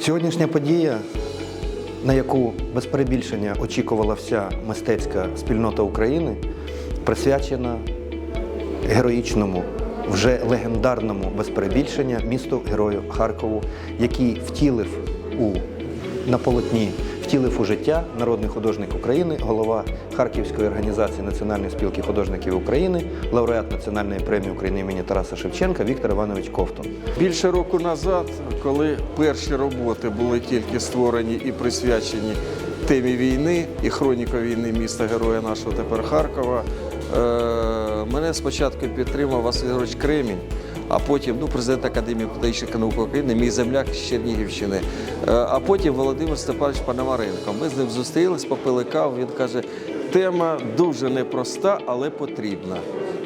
Сьогоднішня подія, на яку без перебільшення очікувала вся мистецька спільнота України, присвячена героїчному, вже легендарному без перебільшення місту герою Харкову, який втілив у на полотні, втілив у життя народний художник України, голова Харківської організації Національної спілки художників України, лауреат Національної премії України імені Тараса Шевченка Віктор Іванович Ковтун. Більше року назад, коли перші роботи були тільки створені і присвячені темі війни і хроніка війни міста Героя нашого тепер Харкова, е, мене спочатку підтримав Василь Григорович Кремінь, а потім ну, президент Академії політичних наук України, мій земляк з Чернігівщини, е, а потім Володимир Степанович Пономаренко. Ми з ним зустрілись, попили каву. Він каже, тема дуже непроста, але потрібна.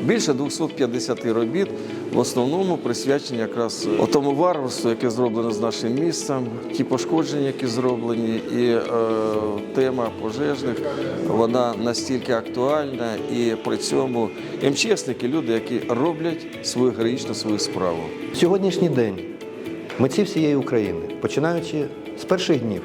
Більше 250 робіт, в основному присвячені якраз тому варварству, яке зроблено з нашим містом, ті пошкодження, які зроблені, і е, тема пожежних вона настільки актуальна, і при цьому МЧСники люди, які роблять свою героїчну свою справу. Сьогоднішній день митці всієї України, починаючи з перших днів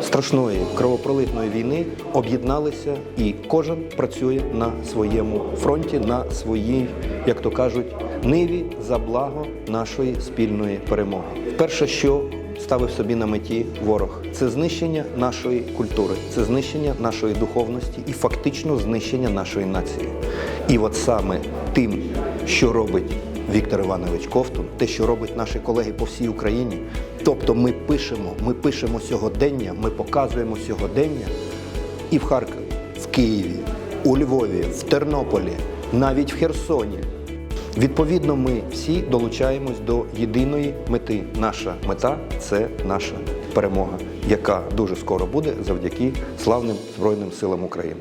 страшної кровопролитної війни, об'єдналися і кожен працює на своєму фронті, на своїй, як то кажуть, ниві за благо нашої спільної перемоги. Перше, що ставив собі на меті ворог, це знищення нашої культури, це знищення нашої духовності і фактично знищення нашої нації. І от саме тим, що робить Віктор Іванович Ковтун, те, що роблять наші колеги по всій Україні. Тобто ми пишемо, ми пишемо сьогодення, ми показуємо сьогодення і в Харкові, в Києві, у Львові, в Тернополі, навіть в Херсоні. Відповідно, ми всі долучаємось до єдиної мети. Наша мета це наша перемога, яка дуже скоро буде завдяки славним Збройним силам України.